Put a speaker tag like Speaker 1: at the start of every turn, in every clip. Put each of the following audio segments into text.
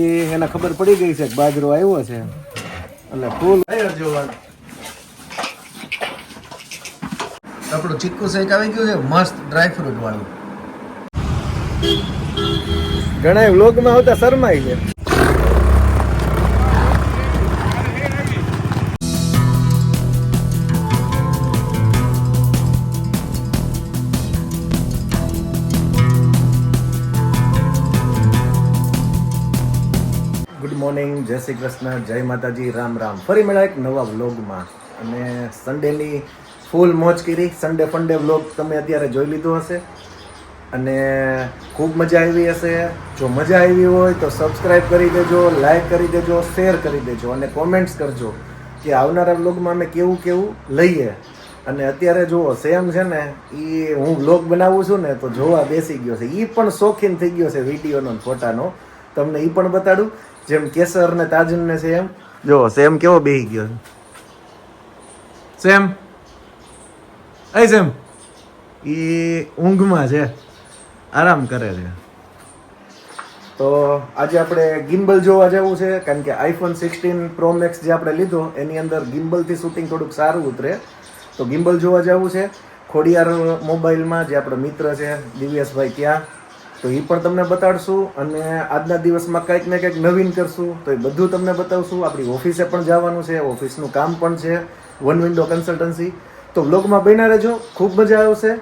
Speaker 1: એ એને ખબર પડી ગઈ છે કે બાજરો આવ્યો છે. એટલે ફૂલ આપણું ચીકુ શેક આવી ગયું છે મસ્ત ડ્રાય ફ્રૂટ વાળું. ઘણા વ્લોગમાં આવતા શરમાય છે. મોર્નિંગ, જય શ્રી કૃષ્ણ, જય માતાજી, રામ રામ. ફરી મળ્યા એક નવા વ્લોગમાં. અને સન્ડેની ફૂલ મોજ કરી. સન્ડે ફંડે વ્લોગ તમે અત્યારે જોઈ લીધો હશે. અને ખૂબ મજા આવી હશે. જો મજા આવી હોય તો સબસ્ક્રાઈબ કરી દેજો લાઈક કરી દેજો શેર કરી દેજો અને કોમેન્ટ્સ કરજો કે આવનારા વ્લોગમાં અમે કેવું કેવું લઈએ. અને અત્યારે જુઓ સેમ છે ને એ હું વ્લોગ બનાવું છું ને, તો જોવા બેસી ગયો છે. એ પણ શોખીન થઈ ગયો છે વિડીયોનો ફોટાનો. તમને એ પણ બતાડું. જેમ કેસર ને તાજન ને સેમ. જો સેમ કેવો બેહી ગયો? સેમ. એ સેમ. એ ઊંઘમાં છે. આરામ કરે છે. તો આજે આપણે ગિમ્બલ જોવા જવું છે કારણ કે આઈફોન સિક્સટીન પ્રો મેક્સ જે આપણે લીધો એની અંદર ગિમ્બલથી શૂટિંગ થોડુંક સારું ઉતરે. તો ગિમ્બલ જોવા જવું છે. ખોડિયાર મોબાઈલમાં જે આપણો મિત્ર છે દિવ્યેશભાઈ ત્યાં. તો એ પણ તમને બતાડશું અને આજના દિવસમાં કંઈક ને કંઈક નવીન કરશું. તો એ બધું તમને બતાવશું. આપણી ઓફિસે પણ જવાનું છે. ઓફિસનું કામ પણ છે. વન વિન્ડો કન્સલ્ટન્સી તો બ્લોગમાં બન્યા રહેજો. ખૂબ મજા આવશે.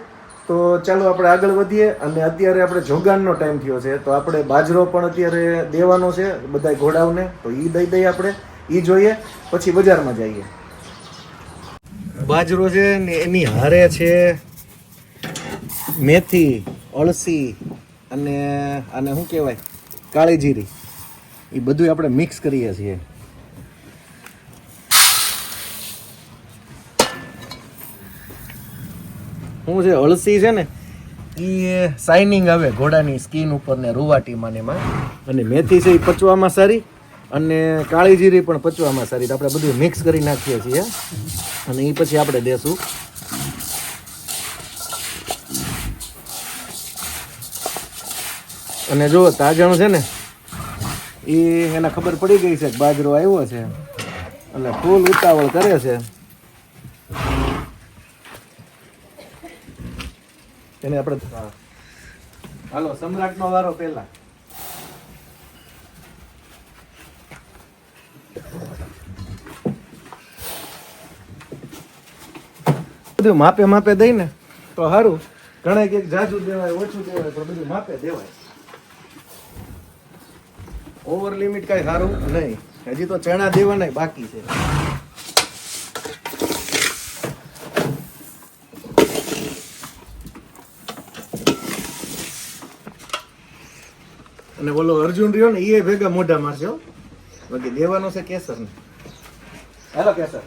Speaker 1: તો ચાલો આપણે આગળ વધીએ અને અત્યારે આપણે જોગાનનો ટાઈમ થયો છે. તો આપણે બાજરો પણ અત્યારે દેવાનો છે બધા ઘોડાઓને. તો એ દઈ દઈએ આપણે. એ જોઈએ. પછી બજારમાં જઈએ. બાજરો છે ને એની હારે છે મેથી, અળસી અને, આને શું કહેવાય? કાળી જીરી. એ બધું આપણે મિક્સ કરીએ છીએ. શું છે અળસી છે ને? એ શાઇનિંગ આવે ઘોડાની સ્કીન ઉપર ને રૂવાટીમાં ને એમાં. અને મેથી છે એ પચવામાં સારી અને કાળી જીરી પણ પચવામાં સારી. તો આપણે બધું મિક્સ કરી નાખીએ છીએ. અને એ પછી આપણે દેશું અને જો તાજણ છે ને એ એને ખબર પડી ગઈ છે કે બાજરો આવ્યો છે. એટલે ફૂલ ઉતાવળ કરે છે. એને આપણે હાલો સમ્રાટનો વારો પહેલા. બધું માપે માપે દઈ ને? તો સારું ઘણા કે જાજુ દેવાય ઓછું દેવાય પણ બધું માપે દેવાય. ઓવર લિમિટ કઈ સારું નહીં. હજી તો ચણા દેવાના બાકી છે. અને બોલો અર્જુન રહ્યો ને એ ભેગા મોઢા મારશે બાકી દેવાનો છે કેસર ને હેલો કેસર.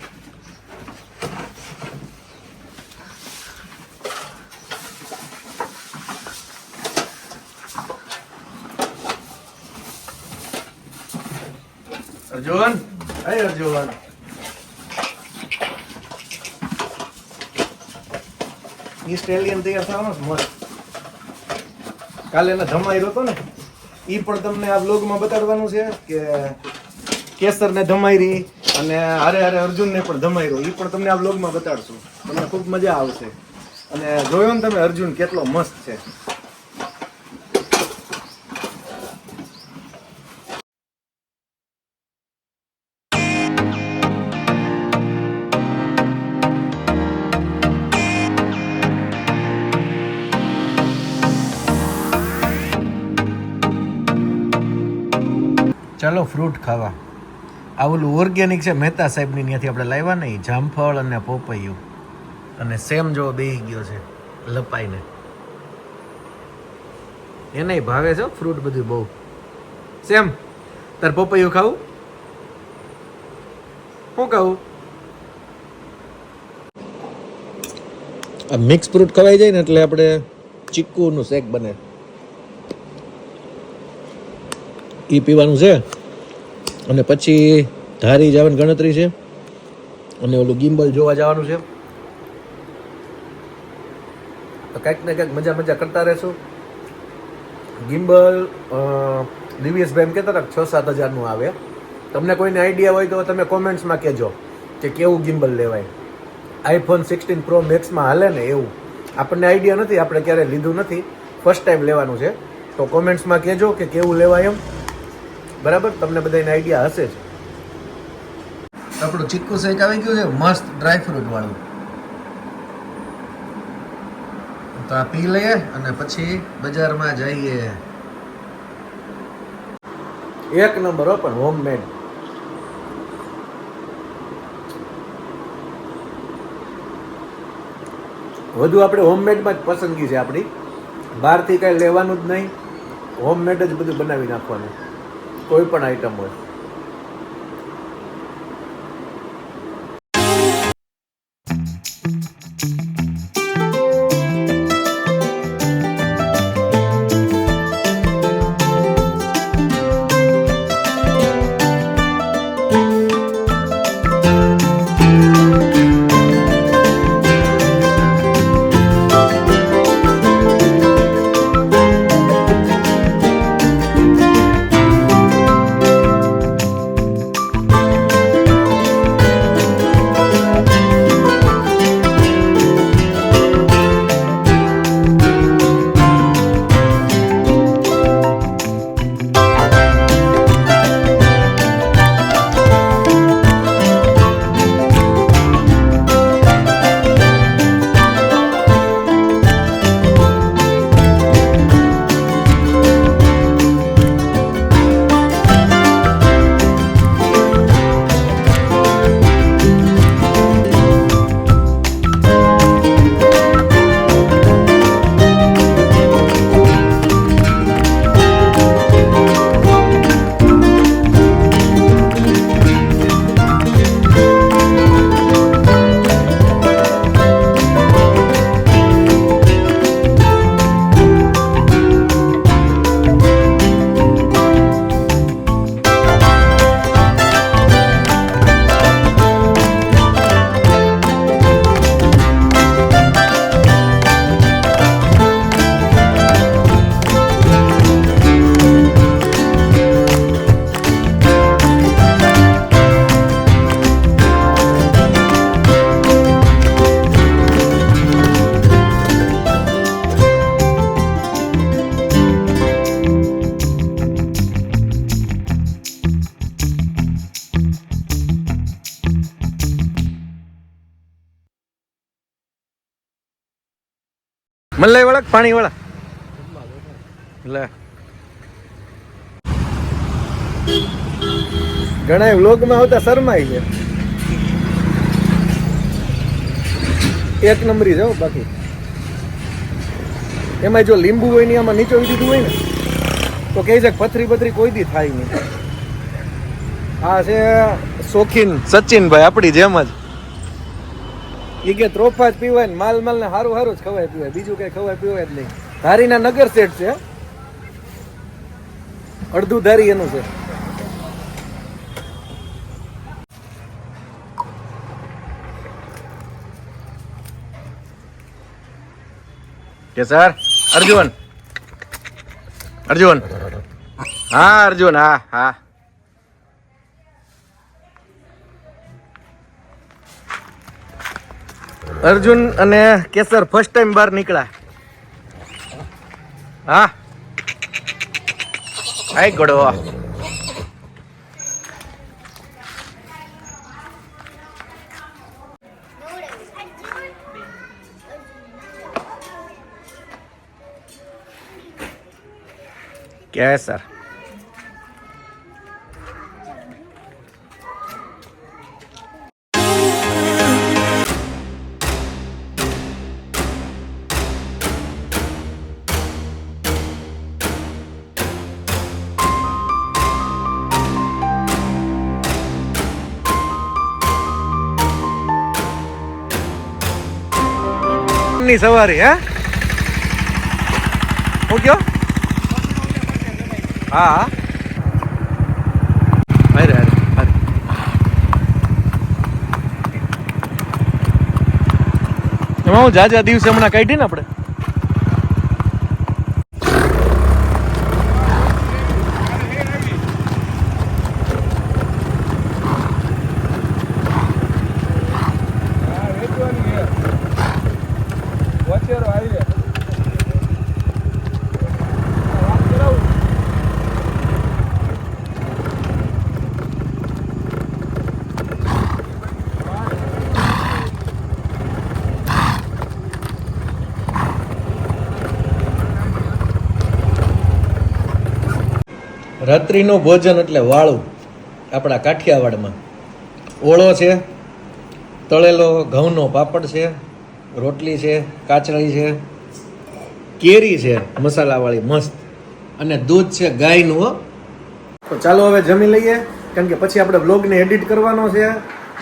Speaker 1: અર્જુન હે અર્જુન ઈ સ્ટેલિયન તૈયાર થવાનો છે, મસ્ત. કાલે એને ધમાઈ હતો ને એ પણ તમને આ બ્લોગમાં બતાડવાનું છે કે કેસરને ધમાઈરી અને હારે હારે અર્જુનને પણ ધમાઈ રહ્યો એ પણ તમને આ બ્લોગમાં બતાડશું. તમને ખૂબ મજા આવશે. અને જોયો ને તમે અર્જુન, કેટલો મસ્ત છે. ચાલો ફ્રૂટ ખાવા. આ ઓલું ઓર્ગેનિક છે, મહેતા સાહેબની ત્યાંથી આપણે લાવ્યા ને જામફળ અને પોપૈયું. અને સેમ જો બેહી ગયો છે, લપાઈને. એને ભાવે છે ફ્રૂટ બધું બહુ. સેમ, તાર પોપૈયું ખાવું? શું ખાવું? આ મિક્સ ફ્રૂટ ખવાઈ જાય ને એટલે આપણે ચીકુનું શેક બને. એ પીવાનું છે. અને પછી ધારી જવાની ગણતરી છે. અને ઓલું ગિમ્બલ જોવા જવાનું છે. તો કંઈક ને કંઈક મજા મજા કરતા રહેશું. ગિમ્બલ દિવ્યેશભાઈ એમ કહેતા હતા છ સાત હજારનું આવે. તમને કોઈને આઈડિયા હોય તો તમે કોમેન્ટ્સમાં કહેજો કે કેવું ગિમ્બલ લેવાય. આઈફોન સિક્સટીન પ્રો મેક્સમાં હાલે ને એવું. આપણને આઈડિયા નથી, આપણે ક્યારેય લીધું નથી. ફર્સ્ટ ટાઈમ લેવાનું છે. તો કોમેન્ટ્સમાં કહેજો કે કેવું લેવાય એમ. બરાબર? તમને બધાને આઈડિયા હશે જ. આપણું ચીકુ શેક આવી ગયું છે મસ્ત ડ્રાય ફ્રૂટ વાળું. તો આ પી લઈએ અને પછી બજારમાં જઈએ. એક નંબર હો પણ હોમમેડ વધુ આપણે હોમમેડમાં જ પસંદગી છે આપણી. બહારથી કાંઈ લેવાનું જ નહીં. હોમમેડ જ બધું બનાવી નાખવાનું. કોઈ પણ આઈટમ હોય. મલાઈ વાળા કે પાણી વાળા લે. ઘણા વ્લોગમાં આવતા શરમાય છે. એક નંબરી જાઓ બાકી. એમાં જો લીંબુ હોય ને આમાં નીચોવી દીધું હોય ને, તો કહે છે પથરી પથરી કોઈ દી થાય નહીં. આ છે શોખીન સચિનભાઈ, આપણી જેમ જ. ઈ કે ત્રોફા જ પીવાય ને માલ માલ ને સારું સારું જ ખવાય પીવાય. બીજું કઈ ખવાય પીવાય જ નહીં. ધારીના નગર સેટ છે અડધું ધારી એનું છે. કે સર? અર્જુન. અર્જુન. હા અર્જુન, હા હા. અર્જુન અને કેસર ફર્સ્ટ ટાઈમ બહાર નીકળ્યા. હા. આઈ ગોડો. કેસર. ની સવારી, હે? હું કયો? હા અરે અરે એમાં હું જાજા દિવસે હમણાં કાઢી ને આપણે? રાત્રિનું ભોજન એટલે વાળું, આપણા કાઠિયાવાડમાં. ઓળો છે, તળેલો ઘઉંનો પાપડ છે, રોટલી છે, કાચળી છે, કેરી છે, મસાલાવાળી મસ્ત. અને દૂધ છે, ગાયનું તો ચાલો હવે જમી લઈએ, કારણ કે પછી આપણે વ્લોગને એડિટ કરવાનો છે.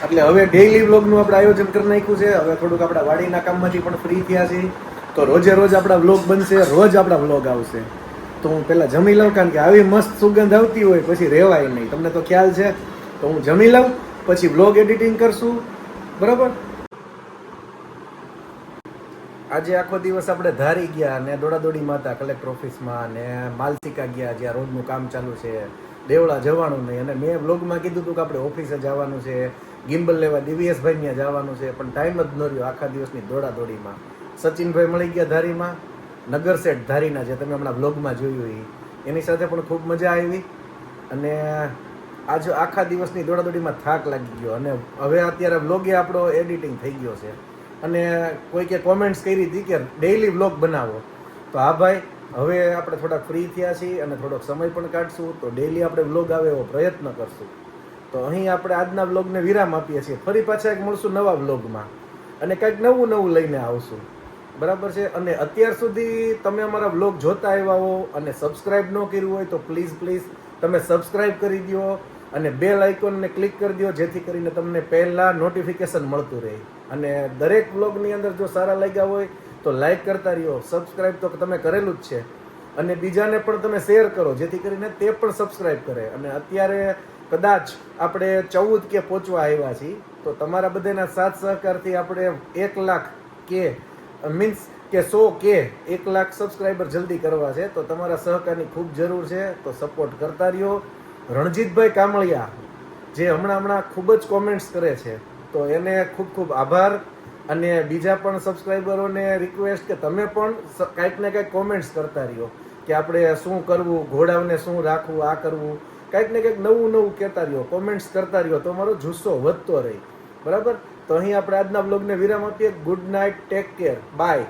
Speaker 1: એટલે હવે ડેઈલી વ્લોગનું આપણે આયોજન કરી નાખ્યું છે. હવે થોડુંક આપણા વાડીના કામમાંથી પણ ફ્રી થયા છીએ તો રોજે રોજ આપણા વ્લોગ બનશે, રોજ આપણા વ્લોગ આવશે. તો હું પહેલાં જમી લઉં, કારણ કે આવી મસ્ત સુગંધ આવતી હોય, પછી રહેવાય નહીં. તમને તો ખ્યાલ છે, તો હું જમી લઉં, પછી વ્લોગ એડિટિંગ કરશું. બરાબર? આજે આખો દિવસ આપણે ધારી ગયા અને દોડાદોડીમાં હતા કલેક્ટર ઓફિસમાં ને માલસિકા ગયા, જ્યાં રોજનું કામ ચાલુ છે, દેવળા જવાનું નહીં. અને મેં બ્લોગમાં કીધું હતું કે આપણે ઓફિસે જવાનું છે ગિમ્બલ લેવા દિવ્યેશભાઈ ત્યાં જવાનું છે, પણ ટાઈમ જ ન રહ્યો આખા દિવસની દોડાદોડીમાં. સચિનભાઈ મળી ગયા ધારીમાં. નગર સેટ ધારીના જે તમે હમણાં બ્લોગમાં જોયું એ, એની સાથે પણ ખૂબ મજા આવી અને આજ આખા દિવસની દોડાદોડીમાં થાક લાગી ગયો અને હવે અત્યારે વ્લોગે આપણો એડિટિંગ થઈ ગયો છે. અને કોઈકે કોમેન્ટ્સ કરી હતી કે ડેઈલી વ્લોગ બનાવો. તો હા ભાઈ, હવે આપણે થોડા ફ્રી થયા છીએ અને થોડોક સમય પણ કાઢશું, તો ડેઈલી આપણે વ્લોગ આવે એવો પ્રયત્ન કરશું. તો અહીં આપણે આજના વ્લોગને વિરામ આપીએ છીએ. ફરી પાછા એક મળશું નવા વ્લોગમાં અને કંઈક નવું નવું લઈને આવશું. બરાબર છે? અને અત્યાર સુધી તમે અમારા વ્લોગ જોતા આવ્યા હો અને સબસ્ક્રાઇબ ન કર્યું હોય તો પ્લીઝ પ્લીઝ તમે સબસ્ક્રાઇબ કરી દો અને બેલ આઇકોનને ક્લિક કરી દો, જેથી કરીને તમને પહેલાં નોટિફિકેશન મળતું રહે. અને દરેક બ્લોગની અંદર જો સારા લાગ્યા હોય તો લાઇક કરતા રહ્યો, સબસ્ક્રાઇબ તો તમે કરેલું જ છે. અને બીજાને પણ તમે શેર કરો, જેથી કરીને તે પણ સબસ્ક્રાઇબ કરે. અને અત્યારે કદાચ આપણે ચૌદ કે પહોંચવા આવ્યા છીએ, તો તમારા બધાના સાથ સહકારથી આપણે એક લાખ કે મીન્સ કે સો કે એક લાખ સબસ્ક્રાઈબર જલ્દી કરવા છે, તો તમારા સહકારની ખૂબ જરૂર છે, તો સપોર્ટ કરતા રહ્યો. રણજીતભાઈ કામળિયા, જે હમણાં હમણાં ખૂબ જ કોમેન્ટ્સ કરે છે, તો એને ખૂબ ખૂબ આભાર. અને બીજા પણ સબસ્ક્રાઈબરોને રિક્વેસ્ટ કે તમે પણ કાંઈક ને કાંઈક કોમેન્ટ્સ કરતા રહ્યો, કે આપણે શું કરવું, ઘોડાઓને શું રાખવું, આ કરવું. કાંઈક ને કંઈક નવું નવું કહેતા રહ્યો કોમેન્ટ્સ કરતા રહ્યો, તો મારો જુસ્સો વધતો રહે. બરાબર? તો અહીં આપણે આજના બ્લોગને વિરામ આપીએ. Good night take care bye